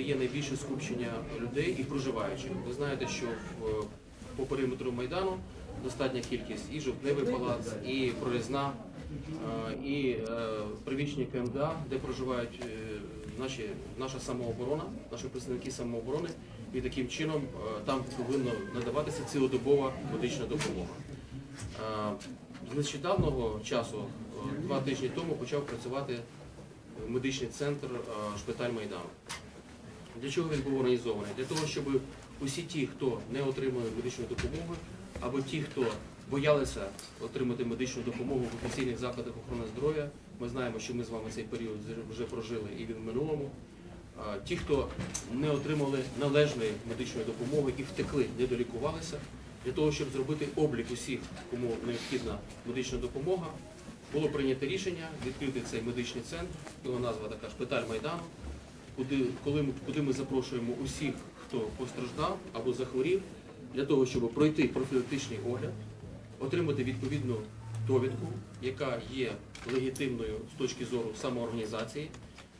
де є найбільше скупчення людей і проживаючих. Ви знаєте, що по периметру Майдану достатня кількість і жовтневий палац, і прорізна, е, і е, приміщення КМДА, де проживають е, наші, наша самооборона, наші представники самооборони, і таким чином е, там повинна надаватися цілодобова медична допомога. Е, З нещодавнього часу, е, два тижні тому, почав працювати медичний центр е, шпиталь Майдану. Для чого він був організований? Для того, щоб усі ті, хто не отримали медичну допомогу, або ті, хто боялися отримати медичну допомогу в офіційних закладах охорони здоров'я, ми знаємо, що ми з вами цей період вже прожили і він в минулому. Ті, хто не отримали належної медичної допомоги і втекли, не долікувалися, для того, щоб зробити облік усіх, кому необхідна медична допомога, було прийнято рішення відкрити цей медичний центр, його назва така шпиталь Майдану, куди, коли ми, куди ми запрошуємо усіх, хто постраждав або захворів, для того, щоб пройти профілактичний огляд, отримати відповідну довідку, яка є легітимною з точки зору самоорганізації,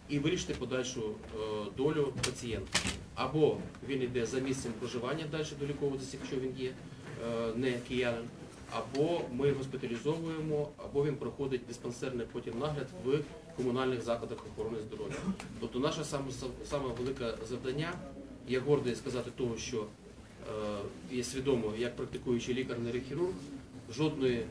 і вирішити подальшу е, долю пацієнта. Або він йде за місцем проживання далі доліковуватися, якщо він є е, не киянин, або ми госпіталізовуємо, або він проходить диспансерний потім нагляд в комунальних закладах охорони здоров'я. Тобто наше саме, велике завдання, я гордий сказати того, що е, є свідомо, як практикуючий лікар-нейрохірург, жодної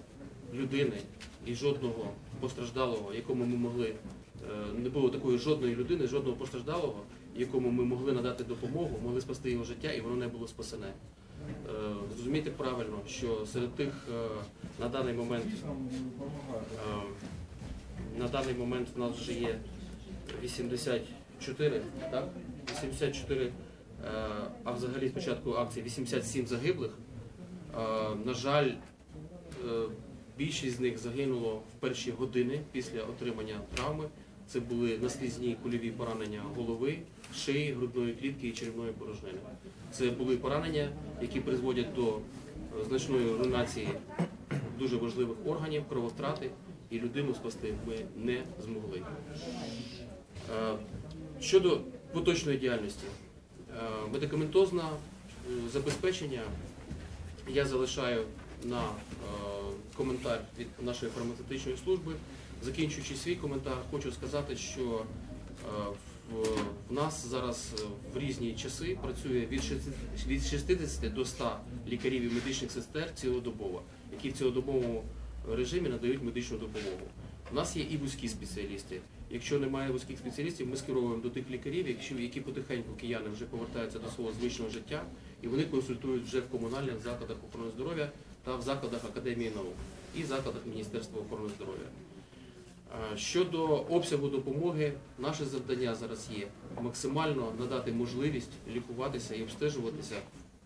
людини і жодного постраждалого, якому ми могли, е, не було такої жодної людини, жодного постраждалого, якому ми могли надати допомогу, могли спасти його життя, і воно не було спасене. Е, Зрозумійте правильно, що серед тих на даний момент на даний момент в нас вже є 84, так? 84, е, а взагалі спочатку акції 87 загиблих. Е, На жаль, е, більшість з них загинуло в перші години після отримання травми. Це були наслізні кульові поранення голови, шиї, грудної клітки і черевної порожнини. Це були поранення, які призводять до значної руйнації дуже важливих органів, крововтрати, і людину спасти ми не змогли. Е, Щодо поточної діяльності, е, медикаментозне е, забезпечення я залишаю на коментар від нашої фармацевтичної служби. Закінчуючи свій коментар, хочу сказати, що в, нас зараз в різні часи працює від 60 від 60 до 100 лікарів і медичних сестер цілодобово, які в цілодобовому режимі надають медичну допомогу. У нас є і вузькі спеціалісти. Якщо немає вузьких спеціалістів, ми скеровуємо до тих лікарів, які потихеньку кияни вже повертаються до свого звичного життя, і вони консультують вже в комунальних закладах охорони здоров'я та в закладах Академії наук і закладах Міністерства охорони здоров'я. Щодо обсягу допомоги, наше завдання зараз є максимально надати можливість лікуватися і обстежуватися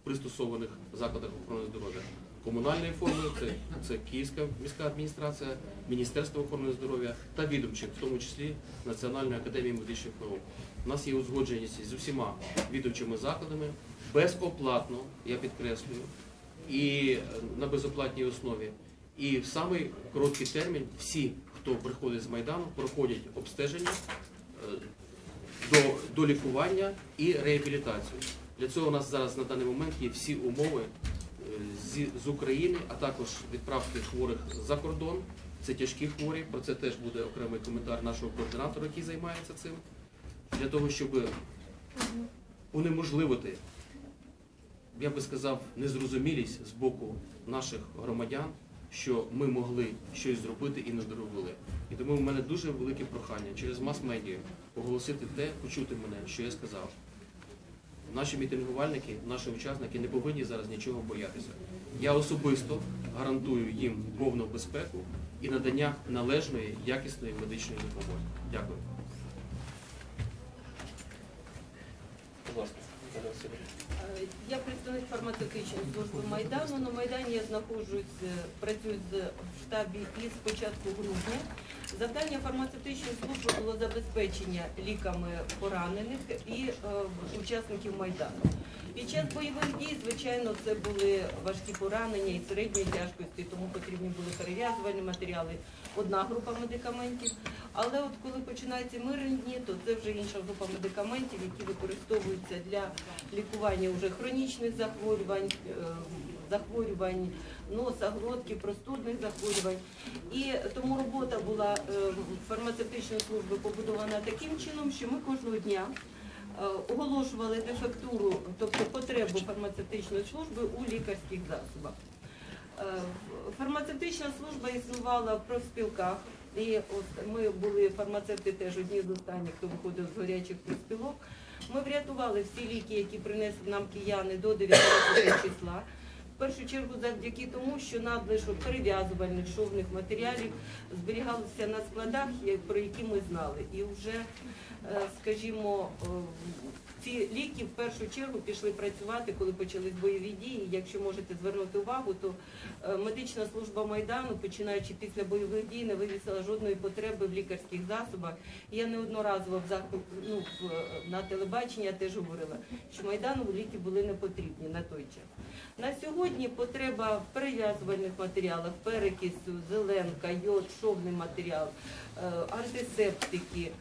в пристосованих закладах охорони здоров'я. Комунальної форми це, це Київська міська адміністрація, Міністерство охорони здоров'я та відомчих, в тому числі Національної академії медичних наук. У нас є узгодженість з усіма відомчими закладами безоплатно, я підкреслюю, і е, на безоплатній основі. І в самий короткий термін всі, хто приходить з Майдану, проходять обстеження е, до, до лікування і реабілітацію. Для цього у нас зараз на даний момент є всі умови з України, а також відправки хворих за кордон. Це тяжкі хворі. Про це теж буде окремий коментар нашого координатора, який займається цим. Для того, щоб унеможливити, я би сказав, незрозумілість з боку наших громадян, що ми могли щось зробити і не доробили. І тому в мене дуже велике прохання через мас-медіа оголосити те, почути мене, що я сказав. Наші мітингувальники, наші учасники не повинні зараз нічого боятися. Я особисто гарантую їм повну безпеку і надання належної, якісної медичної допомоги. Дякую. Е, Я представник фармацевтичної служби Майдану. На Майдані я знаходжусь, е, працюю в штабі із початку грудня. Завдання фармацевтичної служби було забезпечення ліками поранених і е, учасників Майдану. Під час бойових дій, звичайно, це були важкі поранення і середньої тяжкості, тому потрібні були перев'язувальні матеріали, одна група медикаментів. Але от коли починаються мирні дні, то це вже інша група медикаментів, які використовуються для лікування вже хронічних захворювань, е, захворювань носа, глотки, простудних захворювань. І тому робота була е, фармацевтичної служби побудована таким чином, що ми кожного дня е, оголошували дефектуру, тобто потребу фармацевтичної служби у лікарських засобах. Е, Фармацевтична служба існувала в профспілках. І ми були фармацевти теж одні з останніх, хто виходив з гарячих профспілок. Ми врятували всі ліки, які принесли нам кияни до 19 числа. Першу чергу завдяки тому, що надлишок перев'язувальних шовних матеріалів зберігалися на складах, про які ми знали. І вже, е, скажімо, е, ці ліки в першу чергу пішли працювати, коли почались бойові дії. Якщо можете звернути увагу, то е, медична служба Майдану, починаючи після бойових дій, не вивісила жодної потреби в лікарських засобах. Я неодноразово в заход, ну, е, на телебаченні я теж говорила, що Майдану ліки були не потрібні на той час. На сьогодні потреба в перев'язувальних матеріалах, перекису, зеленка, йод, шовний матеріал, е, антисептики.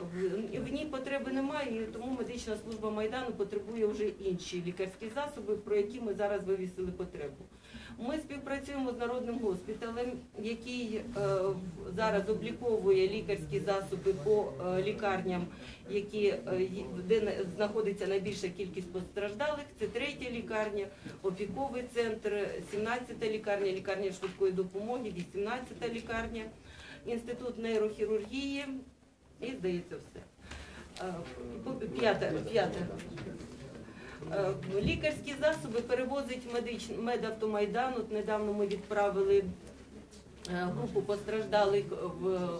В- ній потреби немає, тому медична служба Майдану потребує вже інші лікарські засоби, про які ми зараз вивісили потребу. Ми співпрацюємо з народним госпіталем, який е, зараз обліковує лікарські засоби по е, лікарням, які, е, де знаходиться найбільша кількість постраждалих. Це третя лікарня, опіковий центр, 17-та лікарня, лікарня швидкої допомоги, 18-та лікарня, інститут нейрохірургії і здається все. Е, П'яте, п'яте. Е, Лікарські засоби перевозить медич... медавтомайдан. От недавно ми відправили е, групу постраждалих в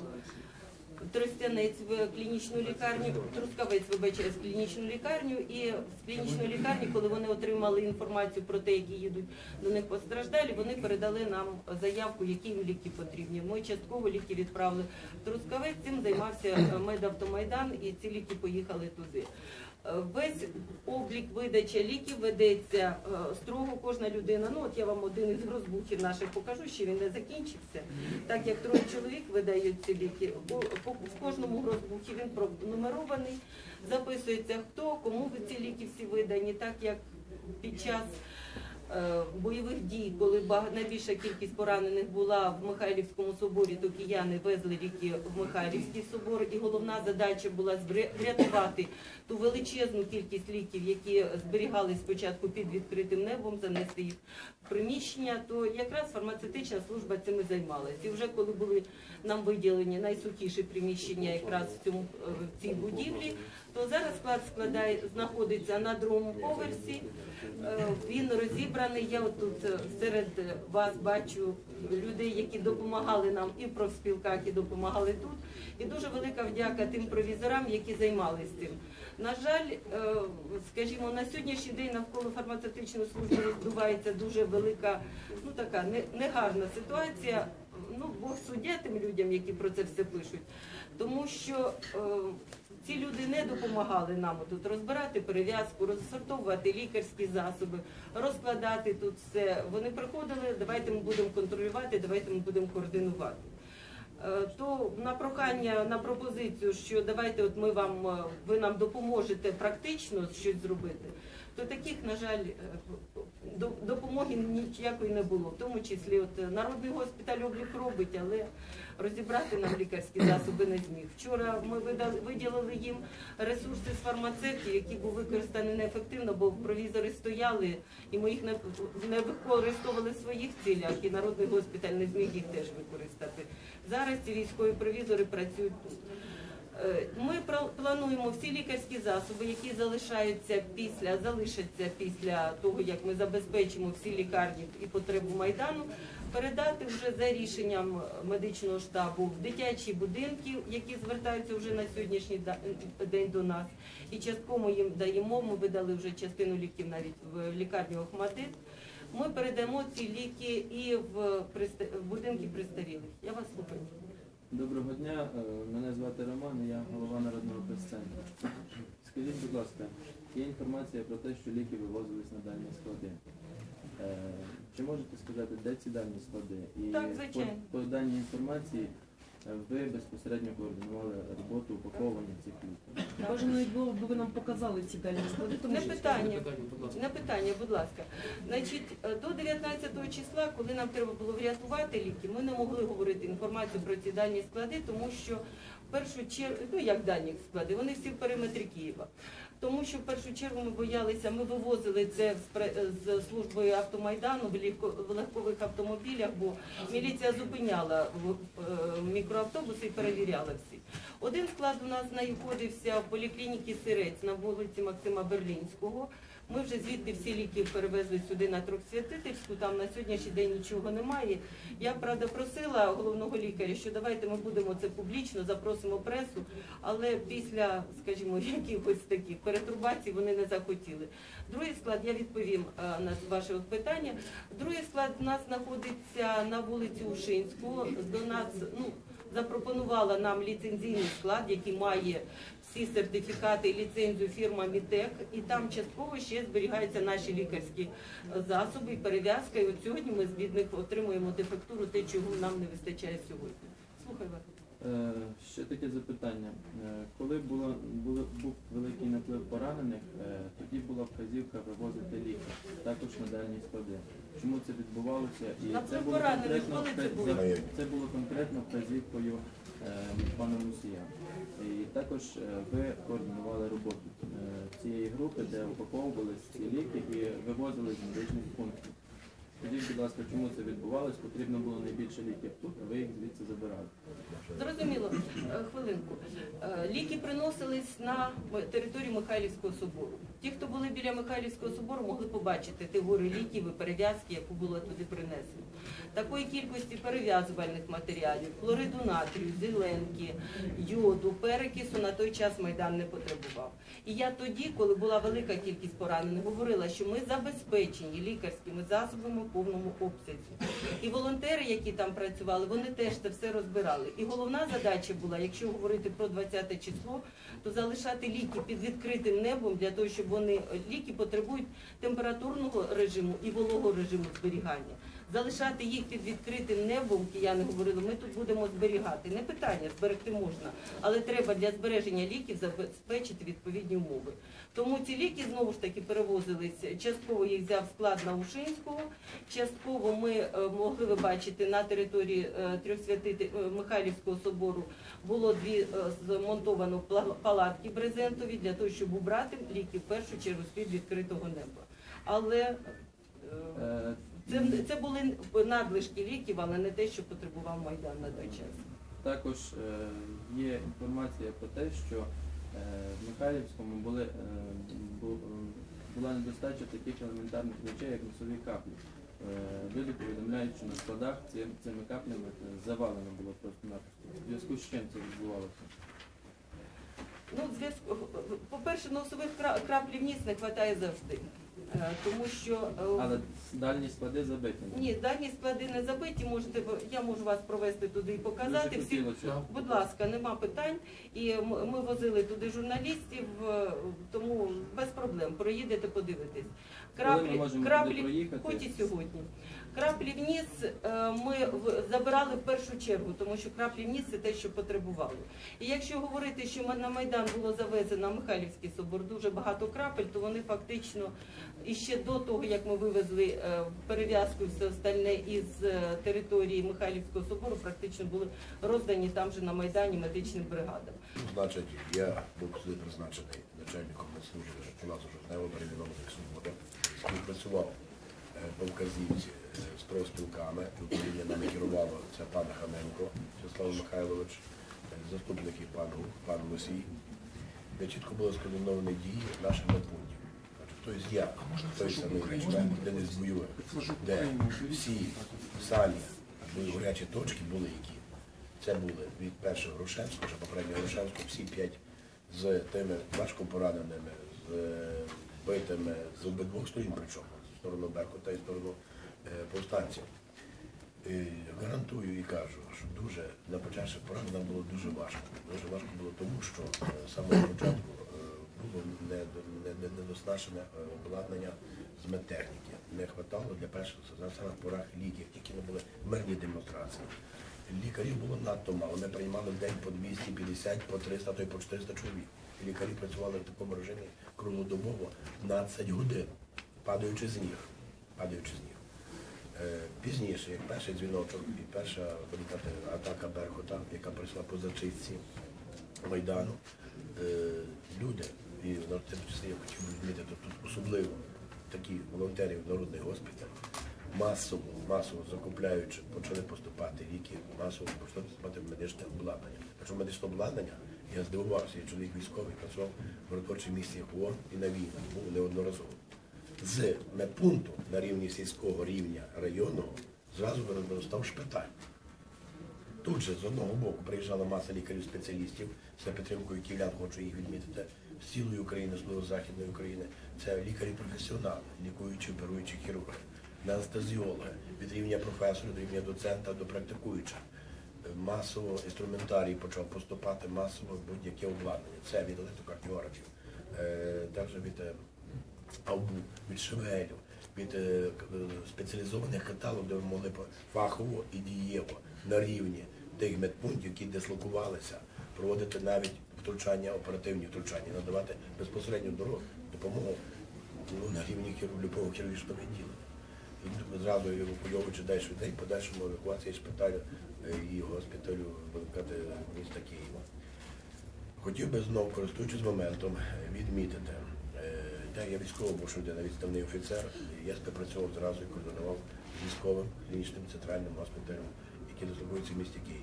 Тростянець в клінічну лікарню, Трускавець, вибачаюсь, в клінічну лікарню. І з клінічної лікарні, коли вони отримали інформацію про те, які їдуть до них постраждалі, вони передали нам заявку, які їм ліки потрібні. Ми частково ліки відправили в Трускавець. Цим займався е, медавтомайдан, і ці ліки поїхали туди. Весь облік видачі ліків ведеться е, строго кожна людина. Ну от я вам один із розбухів наших покажу, ще він не закінчився. Так як троє чоловік видають ці ліки, в кожному розбухі він пронумерований, записується хто, кому ці ліки всі видані, так як під час бойових дій, коли найбільша кількість поранених була в Михайлівському соборі, то кияни везли ліки в Михайлівський собор, і головна задача була врятувати ту величезну кількість ліків, які зберігались спочатку під відкритим небом, занести їх в приміщення, то якраз фармацевтична служба цим і займалась. І вже коли були нам виділені найсухіші приміщення якраз в цьому е, в цій будівлі, то зараз склад складає знаходиться на другому поверсі. Е, Він розібраний. Я тут е, серед вас бачу людей, які допомагали нам і в профспілках, і допомагали тут. І дуже велика вдяка тим провізорам, які займалися цим. На жаль, е, скажімо, на сьогоднішній день навколо фармацевтичної служби роздувається дуже велика, ну така негарна ситуація. Ну, Бог суддя тим людям, які про це все пишуть, тому що ці люди не допомагали нам тут розбирати перев'язку, розсортовувати лікарські засоби, розкладати тут все. Вони приходили, давайте ми будемо контролювати, давайте ми будемо координувати. Е, То на прохання, на пропозицію, що давайте, от ми вам е, ви нам допоможете практично щось зробити, то таких, на жаль, е, допомоги ніякої не було. В тому числі, от е, народний госпіталь облік робить, але розібрати нам лікарські засоби не зміг. Вчора ми виділили їм ресурси з фармацевтів, які були використані неефективно, бо провізори стояли, і ми їх не використовували в своїх цілях, і народний госпіталь не зміг їх теж використати. Зараз ці військові провізори працюють тут. Е, Ми плануємо всі лікарські засоби, які залишаються після залишаться після того, як ми забезпечимо всі лікарні і потребу майдану, передати вже за рішенням медичного штабу в дитячі будинки, які звертаються вже на сьогоднішній день до нас. І частково їм даємо. Ми видали вже частину ліків навіть в лікарню Охматит. Ми передамо ці ліки і в будинки престарілих. Я вас слухаю. Доброго дня, е, мене звати Роман, і я голова народного прес-центру. Скажіть, будь ласка, є інформація про те, що ліки вивозились на дальні склади. Е, Чи можете сказати, де ці дальні склади? І Так, звичайно. по, по даній інформації ви безпосередньо координували роботу упаковування цих ліків. Бажано було б ви нам показали ці дальні склади, тому Не що питання. Питання, будь ласка. На питання, будь ласка. Значить, е, до 19 числа, коли нам треба було врятувати ліки, ми не могли говорити інформацію про ці дані склади, тому що в першу чергу, ну як дані склади, вони всі в периметрі Києва. Тому що в першу чергу ми боялися, ми вивозили це з службою автомайдану в легкових автомобілях, бо міліція зупиняла е, мікроавтобуси і перевіряла всі. Один склад у нас знаходився в поліклініці Сирець на вулиці Максима Берлінського. Ми вже звідти всі ліки перевезли сюди на Трьохсвятительську, там на сьогоднішній день нічого немає. Я, правда, просила головного лікаря, що давайте ми будемо це публічно, запросимо пресу, але після, скажімо, якихось таких перетурбацій вони не захотіли. Другий склад, я відповім е, на ваше питання. Другий склад у нас знаходиться на вулиці Ушинського. До нас, ну, запропонувала нам ліцензійний склад, який має всі сертифікати і ліцензію фірма Мітек, і там частково ще зберігаються наші лікарські засоби і перев'язка. І от сьогодні ми з бідних отримуємо дефектуру, те, чого нам не вистачає сьогодні. Слухай вас. Е, Ще таке запитання. Е, Коли було, було, був великий наплив поранених, е, тоді була вказівка вивозити ліки, також на дальні склади. Чому це відбувалося? І Наплив було поранених, конкретно коли це було? це було конкретно вказівкою е, пана Мусія. І також е, ви координували роботу е, цієї групи, де упаковувалися ці ліки і вивозили з медичних пунктів. Скажіть, будь ласка, чому це відбувалось? Потрібно було найбільше ліків тут, а ви їх звідси забирали. Зрозуміло, Е, хвилинку. Е, Ліки приносились на територію Михайлівського собору. Ті, хто були біля Михайлівського собору, могли побачити ті гори ліків і перев'язки, яку було туди принесено. Такої кількості перев'язувальних матеріалів, хлориду натрію, зеленки, йоду, перекису на той час Майдан не потребував. І я тоді, коли була велика кількість поранених, говорила, що ми забезпечені лікарськими засобами повному обсязі. І волонтери, які там працювали, вони теж це все розбирали. І головна задача була, якщо говорити про 20 число, то залишати ліки під відкритим небом для того, щоб вони ліки потребують температурного режиму і вологого режиму зберігання. Залишати їх під відкритим небом, кияни говорили, ми тут будемо зберігати. Не питання, зберегти можна, але треба для збереження ліків забезпечити відповідні умови. Тому ці ліки знову ж таки перевозилися. Частково їх взяв склад на Ушинського, частково ми е, могли ви бачити на території е, Трьохсвятити е, Михайлівського собору було дві змонтовано палатки брезентові для того, щоб убрати ліки в першу чергу з-під відкритого неба. Але це, це були надлишки ліків, але не те, що потребував Майдан на той час. Також е, є інформація про те, що е, в Михайлівському були, е, бу- була недостача таких елементарних речей, як носові каплі. Люди повідомляють, що на складах цими каплями завалено було просто-напросто. В зв'язку з чим це відбувалося? Ну, зв'язку, по-перше, носових краплів ніс не вистачає завжди. Е, Тому що е, Але дальні склади забиті. ні, дальні склади не забиті, можете я можу вас провести туди і показати. Всі, будь ласка, нема питань. І ми возили туди журналістів, е, тому без проблем. Проїдете, подивитесь. Краплі, краплі, хоч і сьогодні. Краплі вниз е, ми забирали в першу чергу, тому що краплі вниз це те, що потребували. І якщо говорити, що на Майдан було завезено Михайлівський собор дуже багато крапель, то вони фактично і ще до того, як ми вивезли е, перев'язку і все остальне із е, території Михайлівського собору, практично були роздані там же на Майдані медичним бригадам. Значить, я був сюди призначений начальником медслужби Палацу Жовтневого перейменованих суботи. Співпрацював по вказівці е, з профспілками. Управління нами керувало це пан Хаменко Вячеслав Михайлович, е, заступники пан, пан Лосій, де чітко було скоординовані дії наших медпунктів. Тобто я, той самий начальник Денис Буйовик, де всі самі були гарячі точки, були які. Це були від першого Грушевського, вже попереднього Грушевського, всі п'ять з тими важко пораненими, з е, битими з обидвох сторін, причому сторону Беркута і сторону е, повстанців. І гарантую і кажу, що дуже на початку порад нам було дуже важко. Дуже важко було тому, що е, саме на початку е, було недо- не- не- недоснащене е, обладнання з медтехніки. Не вистачало для перших самих порах ліків, які не були мирні демонстрації. Лікарів було надто мало. Ми приймали день по 250, по 300, то й по 400 чоловік. Лікарі працювали в такому режимі круглодобово 12 годин, падаючи з ніг. Падаючи з ніг. Е, Пізніше, як перший дзвіночок і перша атака Беркута, яка прийшла по зачистці Майдану, е, люди, і в тому числі я хотів би відмітити тут особливо такі волонтерів народний госпіталь, масово, масово закупляючи, почали поступати ліки, масово почали поступати медичне обладнання. Причому медичне обладнання, я здивувався, я чоловік військовий, працював в місії ООН і на війні, був неодноразово з медпункту на рівні сільського рівня районного зразу виростав шпиталь. Тут же з одного боку приїжджала маса лікарів-спеціалістів за підтримкою київлян, хочу їх відмітити, з цілої України, з західної України. Це лікарі-професіонали, лікуючі, оперуючі хірурги, анестезіологи, від рівня професора до рівня доцента до практикуючих. Масово інструментарій почав поступати масово будь-яке обладнання. Це від електрокардіографів, е, також від е, АУБУ, від ШВЛів, від е, е, спеціалізованих каталогів, де ми могли фахово і дієво на рівні тих медпунктів, які дислокувалися, проводити навіть втручання, оперативні втручання, надавати безпосередню дорогу, допомогу ну, на рівні любого хірургічного відділення. І зразу евакуйовуючи далі людей, подальшому евакуації шпиталю е, і госпіталю будемо міста Києва. Хотів би знову, користуючись моментом, відмітити, е, я військово був людина, відставний офіцер, я співпрацював зразу і координував військовим клінічним центральним госпіталем, який дислокується в місті Києві.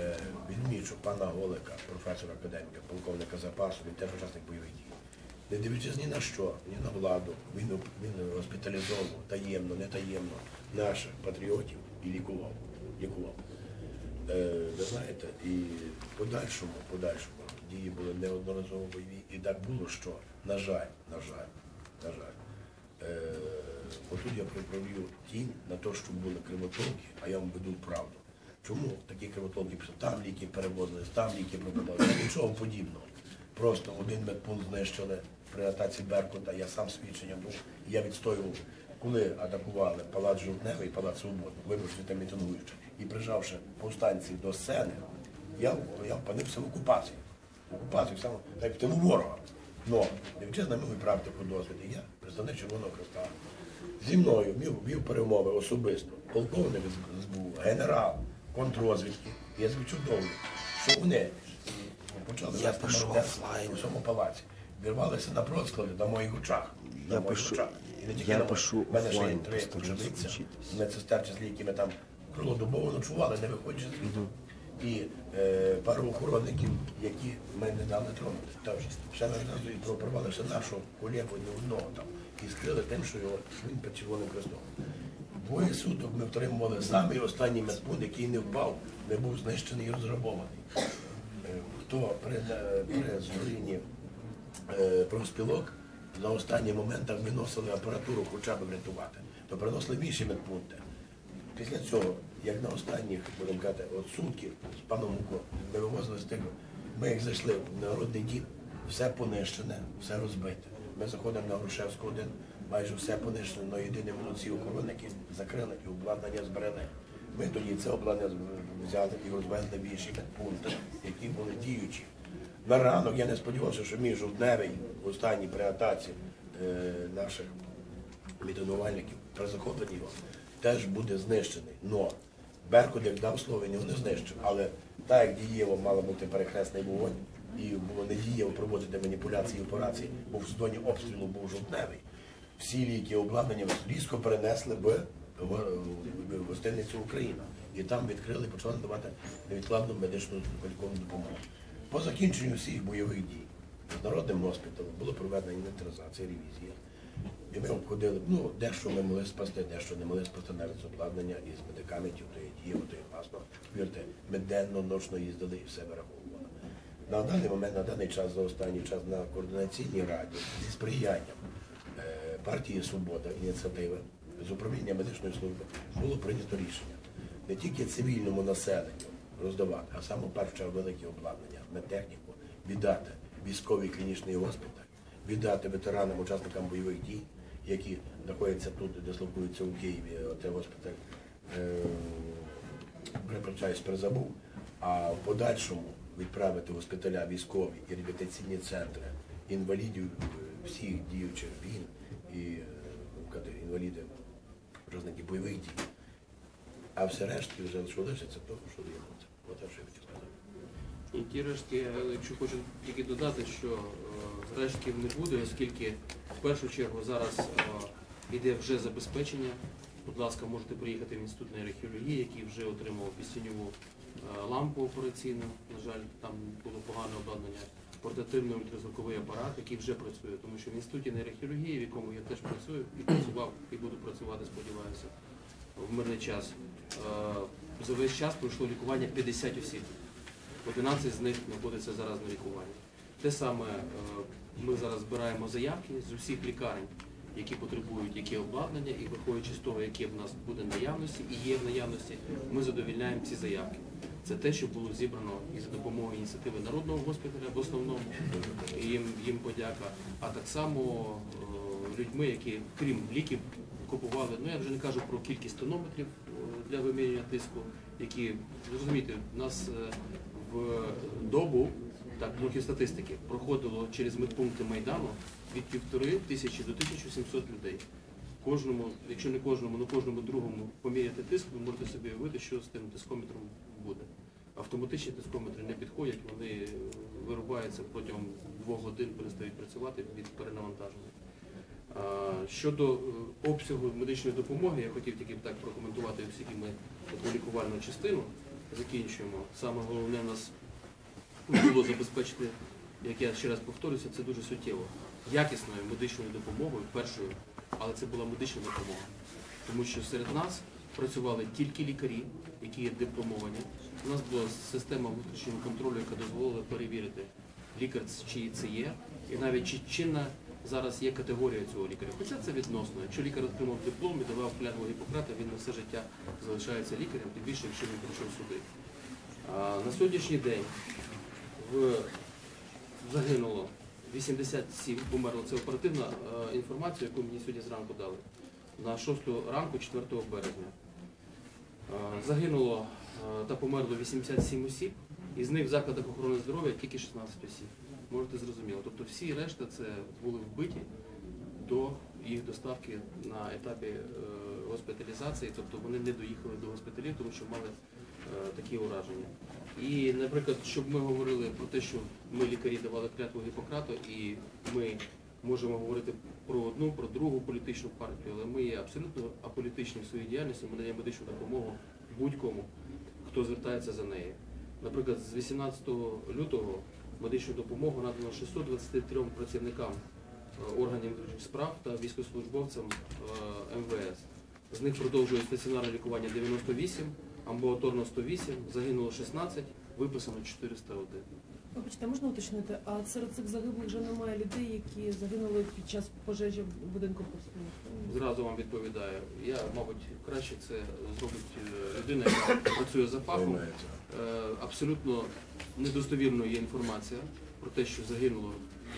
Е, Відмічу пана Голика, професора академіка, полковника запасу, він теж учасник бойових дій. Не дивлячись ні на що, ні на владу, він, він госпіталізовував таємно, не таємно наших патріотів і лікував. лікував. Е, ви знаєте, і подальшому, подальшому дії були неодноразово бойові. І так було, що, на жаль, на жаль, на жаль, е, отут я провів тінь на те, що були кривотолки, а я вам веду правду. Чому такі кривотолки пішли? Там ліки перевозили, там ліки пропадали, нічого подібного. Просто один медпункт знищили при атаці Беркута, я сам свідчення був, я відстоював, коли атакували Палац Жовтневий, Палац Свободи, виборчі та мітингуючи, і прижавши повстанців до сцени, я, я впадився в окупацію. Окупацію саме так в тилу ворога. Но не вчезна мою практику досвід, і я представник Червоного Хреста. Зі мною вів, вів перемови особисто, полковник з СБУ, генерал, контррозвідки. Я довго, що вони почали Я вести у всьому палаці. Вірвалися на просклади на моїх очах. Я на моїх пишу- очах. І не тільки я на пишу мене ще є три очевидця, медсестер числі, які ми там круглодобово ночували, не виходячи звідти. І е, пару охоронників, які ми не дали. Тож ще і пропорвали ще нашого колегу ні одного там і скрили тим, що його він під червоним крестом. Двоє суток ми втримували самий останній медпункт, який не впав, не був знищений і розграбований. Е, Хто при, е, при згорінні е, профспілок на останніх моментах виносили апаратуру хоча б врятувати, то приносили в інші медпункти. Після цього, як на останніх, будемо казати, от сутки з паном Муко, ми вивозили з тих, ми як зайшли в народний дім, все понищене, все розбите. Ми заходимо на Грушевську один, майже все понищене, але єдині молодці охоронники закрили і обладнання зберегли. Ми тоді це обладнання взяли і розвезли в інші медпункти, які були діючі. На ранок я не сподівався, що мій жовтневий в останній при атаці е, наших мітингувальників при захопленні його теж буде знищений. Но Беркут, як дав слово, він його не знищив. Але так як дієво мала бути перехресний вогонь, і було недієво проводити маніпуляції і операції, бо в зоні обстрілу був жовтневий. Всі ліки обладнання різко перенесли в, в, гостиницю Україна. І там відкрили почали надавати невідкладну медичну лікарську допомогу. По закінченню всіх бойових дій народним госпіталем було проведена інвентаризація, ревізія. І ми обходили, ну, дещо ми могли спасти, дещо не могли спасти навіть з обладнання із медикаментів, то є то є масло. Повірте, ми денно, ночно їздили і все вираховували. На даний момент, на даний час, за останній час на координаційній раді зі сприянням е, партії Свобода, ініціативи з управління медичної служби було прийнято рішення не тільки цивільному населенню роздавати, а саме першу чергу велике обладнання, медтехніку, віддати військовий клінічний госпіталь, віддати ветеранам, учасникам бойових дій, які знаходяться тут, дислокуються у Києві, оце госпіталь. Е, перепрошую, перезабув, а в подальшому відправити госпіталя військові і реабілітаційні центри інвалідів е, всіх діючих війн і е, казати, інваліди учасники бойових дій. А все рештки вже що лишиться, то що є. Оце що я хотів сказати. І ті рештки, якщо хочу тільки додати, що е, рештків не буде, оскільки першу чергу зараз е, іде вже забезпечення. Будь ласка, можете приїхати в інститут нейрохірургії, який вже отримав пістіньову е, лампу операційну. На жаль, там було погане обладнання. Портативний ультразвуковий апарат, який вже працює, тому що в інституті нейрохірургії, в якому я теж працюю і працював, і буду працювати, сподіваюся, в мирний час. е, За весь час пройшло лікування 50 осіб. 11 з них знаходяться зараз на лікуванні. Те саме е, ми зараз збираємо заявки з усіх лікарень, які потребують яке обладнання, і виходячи з того, яке в нас буде наявності і є в наявності, ми задовільняємо ці заявки. Це те, що було зібрано і за допомогою ініціативи народного госпіталя в основному, і їм, їм подяка, а так само е, людьми, які крім ліків купували, ну я вже не кажу про кількість тонометрів е, для вимірювання тиску, які зрозумієте, у нас в добу, так трохи статистики, проходило через медпункти Майдану від півтори тисячі до 1700 людей. Кожному, якщо не кожному, ну кожному другому поміряти тиск, ви можете собі уявити, що з тим тискометром буде. Автоматичні тискометри не підходять, вони вирубаються протягом двох годин, перестають працювати від перенавантаження. Щодо е, обсягу медичної допомоги, я хотів тільки так прокоментувати, оскільки ми таку лікувальну частину закінчуємо. Саме головне в нас було забезпечити, як я ще раз повторюся, це дуже суттєво. Якісною медичною допомогою, першою, але це була медична допомога. Тому що серед нас працювали тільки лікарі, які є дипломовані. У нас була система внутрішнього контролю, яка дозволила перевірити лікар, чи це є, і навіть чи чинна зараз є категорія цього лікаря. Хоча це відносно. Якщо лікар отримав диплом і давав клятву Гіппократа, він на все життя залишається лікарем, тим більше, якщо він пройшов суди. А, на сьогоднішній день загинуло 87, померло. Це оперативна е, інформація, яку мені сьогодні зранку дали. На 6 ранку, 4 березня. Е, Загинуло е, та померло 87 осіб, із них в закладах охорони здоров'я тільки 16 осіб. Можете зрозуміло. Тобто всі решта це були вбиті до їх доставки на етапі госпіталізації, тобто вони не доїхали до госпіталів, тому що мали такі ураження. І, наприклад, щоб ми говорили про те, що ми лікарі давали клятву Гіппократу, і ми можемо говорити про одну, про другу політичну партію, але ми є абсолютно аполітичні в своїй діяльності, ми надаємо медичну допомогу будь-кому, хто звертається за нею. Наприклад, з 18 лютого медичну допомогу надано 623 працівникам е, органів внутрішніх справ та військовослужбовцям е, МВС. З них продовжує стаціонарне лікування 98, амбулаторно 108, загинуло 16, виписано 401. Вибачте, можна уточнити, а серед цих загиблих вже немає людей, які загинули під час пожежі в будинку профспілки? Зразу вам відповідаю. Я, мабуть, краще це зробить е, людина, яка працює за фахом. Е, Абсолютно недостовірною є інформація про те, що загинуло,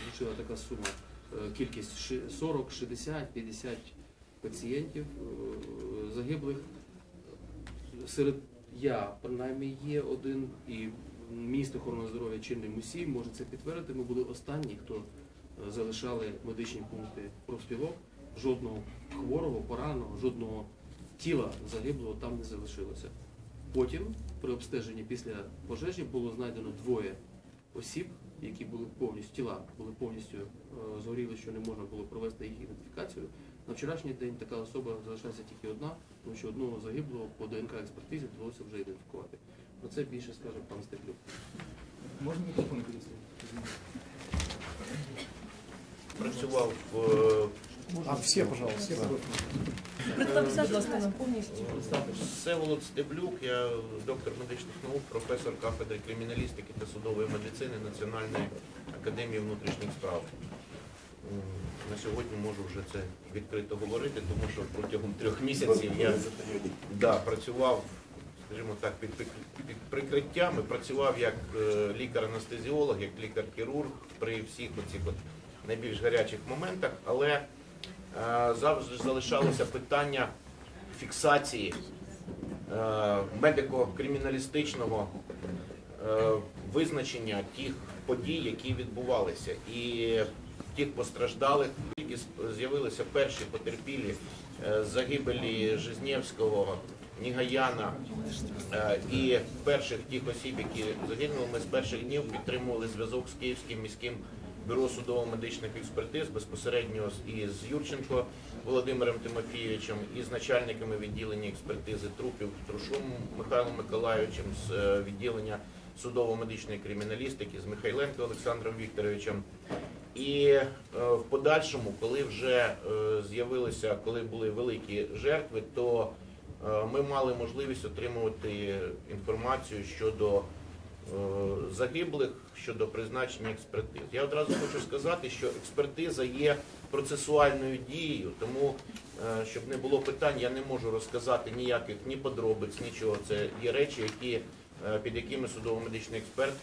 звучала така сума, е, кількість 40, 60, 50 пацієнтів загиблих. Серед я, принаймні, є один і міністр охорони здоров'я Чинний Мусій може це підтвердити. Ми були останні, хто е, залишали медичні пункти профспілок. Жодного хворого, пораненого, жодного тіла загиблого там не залишилося. Потім, при обстеженні після пожежі, було знайдено двоє осіб, які були повністю тіла, були повністю е, згоріли, що не можна було провести їх ідентифікацію. На вчорашній день така особа залишається тільки одна, тому що одного загиблого по ДНК експертизі вдалося вже ідентифікувати. Про це більше скаже пан Степлюк. Можно микрофон перевести? працював в А, все, пожалуйста. Представтеся, будь ласка, нам повністю. Всеволод Стеблюк, я доктор медичних наук, професор кафедри криміналістики та судової медицини Національної академії внутрішніх справ. На сьогодні можу вже це відкрито говорити, тому що протягом трьох місяців я да, працював скажімо так, під, під, під прикриттям і працював як е, лікар-анестезіолог, як лікар-хірург при всіх оцих от найбільш гарячих моментах, але е, завжди залишалося питання фіксації е, медико-криміналістичного визначення тих подій, які відбувалися, і тих постраждалих, тільки з'явилися перші потерпілі е, загибелі Жизнєвського, Нігаяна е, і перших тих осіб, які загинули, ми з перших днів підтримували зв'язок з Київським міським бюро судово-медичних експертиз безпосередньо і з- Юрченко Володимиром Тимофійовичем і з начальниками відділення експертизи трупів Трушом Михайлом Миколайовичем з е, відділення судово-медичної криміналістики з Михайленко Олександром Вікторовичем. І е, в подальшому, коли вже е, з'явилися, коли були великі жертви, то е, ми мали можливість отримувати інформацію щодо загиблих, щодо призначення експертиз. Я одразу хочу сказати, що експертиза є процесуальною дією, тому, щоб не було питань, я не можу розказати ніяких ні подробиць, нічого. Це є речі, які, під якими судово-медичний експерт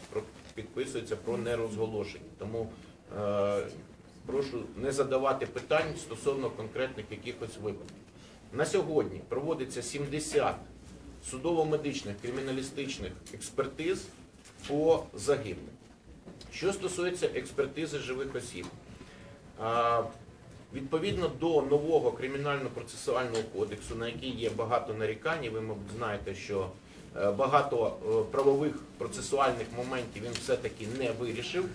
підписується про нерозголошення. Тому прошу не задавати питань стосовно конкретних якихось випадків. На сьогодні проводиться 70 судово-медичних криміналістичних експертиз по загиблим. Що стосується експертизи живих осіб, відповідно до нового кримінально-процесуального кодексу, на який є багато нарікань, ви, мабуть, знаєте, що е, багато е, правових процесуальних моментів він все-таки не вирішив.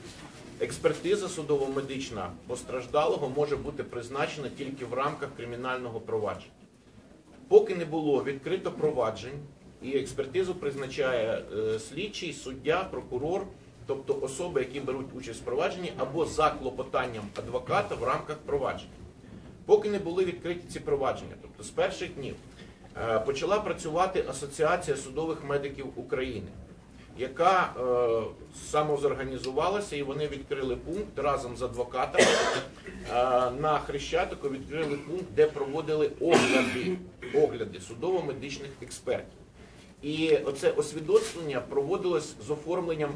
Експертиза судово-медична постраждалого може бути призначена тільки в рамках кримінального провадження. Поки не було відкрито проваджень, і експертизу призначає е, слідчий, суддя, прокурор, тобто особи, які беруть участь в провадженні, або за клопотанням адвоката в рамках провадження. Поки не були відкриті ці провадження, тобто з перших днів, е, почала працювати Асоціація судових медиків України, яка е, самозорганізувалася і вони відкрили пункт разом з адвокатами е, на Хрещатику відкрили пункт, де проводили огляди, огляди судово-медичних експертів. І оце освідоцтвення проводилось з оформленням